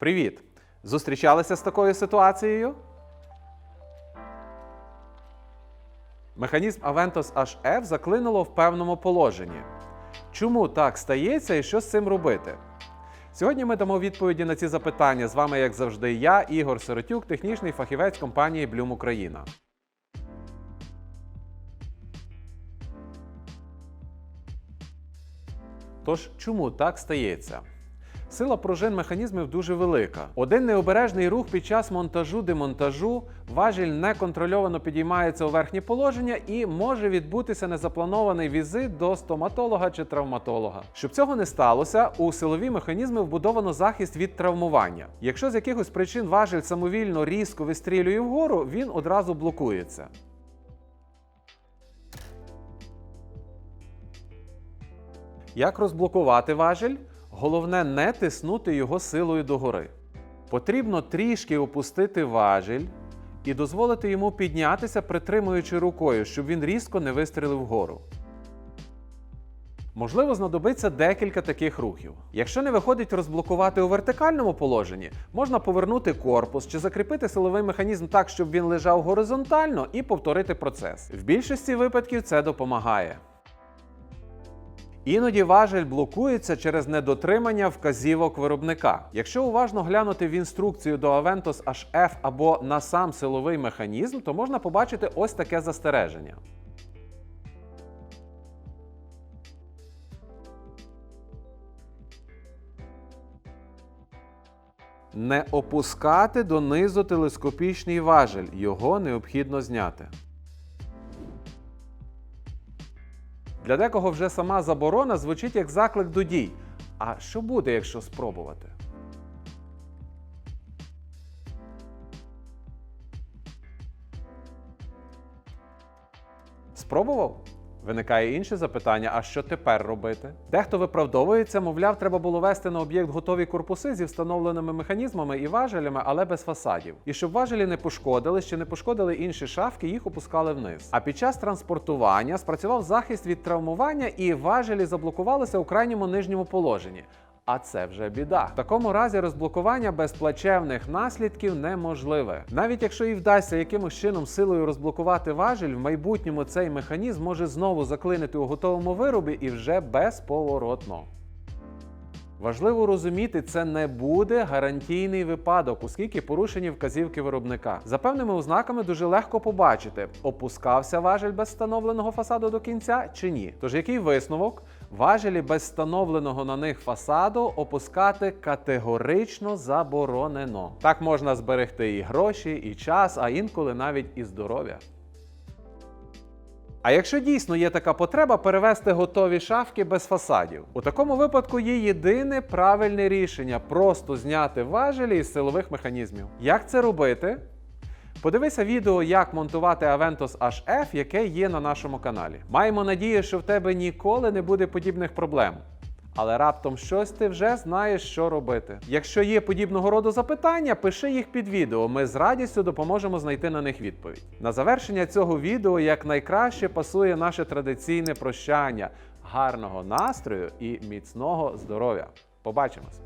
Привіт! Зустрічалися з такою ситуацією? Механізм Aventus HF заклинило в певному положенні. Чому так стається і що з цим робити? Сьогодні ми дамо відповіді на ці запитання. З вами, як завжди, я, Ігор Сиротюк, технічний фахівець компанії Bloom Україна. Тож, чому так стається? Сила пружин механізмів дуже велика. Один необережний рух під час монтажу-демонтажу, важіль неконтрольовано підіймається у верхнє положення і може відбутися незапланований візит до стоматолога чи травматолога. Щоб цього не сталося, у силові механізми вбудовано захист від травмування. Якщо з якихось причин важіль самовільно різко вистрілює вгору, він одразу блокується. Як розблокувати важіль? Головне не тиснути його силою догори. Потрібно трішки опустити важіль і дозволити йому піднятися, притримуючи рукою, щоб він різко не вистрілив вгору. Можливо, знадобиться декілька таких рухів. Якщо не виходить розблокувати у вертикальному положенні, можна повернути корпус чи закріпити силовий механізм так, щоб він лежав горизонтально, і повторити процес. В більшості випадків це допомагає. Іноді важель блокується через недотримання вказівок виробника. Якщо уважно глянути в інструкцію до Aventus HF або на сам силовий механізм, то можна побачити ось таке застереження. Не опускати донизу телескопічний важель, його необхідно зняти. Для декого вже сама заборона звучить як заклик до дій. А що буде, якщо спробувати? Спробував? Виникає інше запитання: а що тепер робити? Дехто виправдовується, мовляв, треба було вести на об'єкт готові корпуси зі встановленими механізмами і важелями, але без фасадів. І щоб важелі не пошкодили, ще не пошкодили інші шафки, їх опускали вниз. А під час транспортування спрацював захист від травмування, і важелі заблокувалися у крайньому нижньому положенні. А це вже біда. В такому разі розблокування без плачевних наслідків неможливе. Навіть якщо і вдасться якимось чином силою розблокувати важіль, в майбутньому цей механізм може знову заклинити у готовому виробі і вже безповоротно. Важливо розуміти, це не буде гарантійний випадок, оскільки порушені вказівки виробника. За певними ознаками дуже легко побачити, опускався важель без встановленого фасаду до кінця чи ні. Тож який висновок? Важелі без встановленого на них фасаду опускати категорично заборонено. Так можна зберегти і гроші, і час, а інколи навіть і здоров'я. А якщо дійсно є така потреба перевести готові шафки без фасадів, у такому випадку є єдине правильне рішення просто зняти важелі із силових механізмів. Як це робити? Подивися відео, як монтувати Aventus HF, яке є на нашому каналі. Маємо надію, що в тебе ніколи не буде подібних проблем. Але раптом щось ти вже знаєш, що робити. Якщо є подібного роду запитання, пиши їх під відео. Ми з радістю допоможемо знайти на них відповідь. На завершення цього відео якнайкраще пасує наше традиційне прощання. Гарного настрою і міцного здоров'я. Побачимось!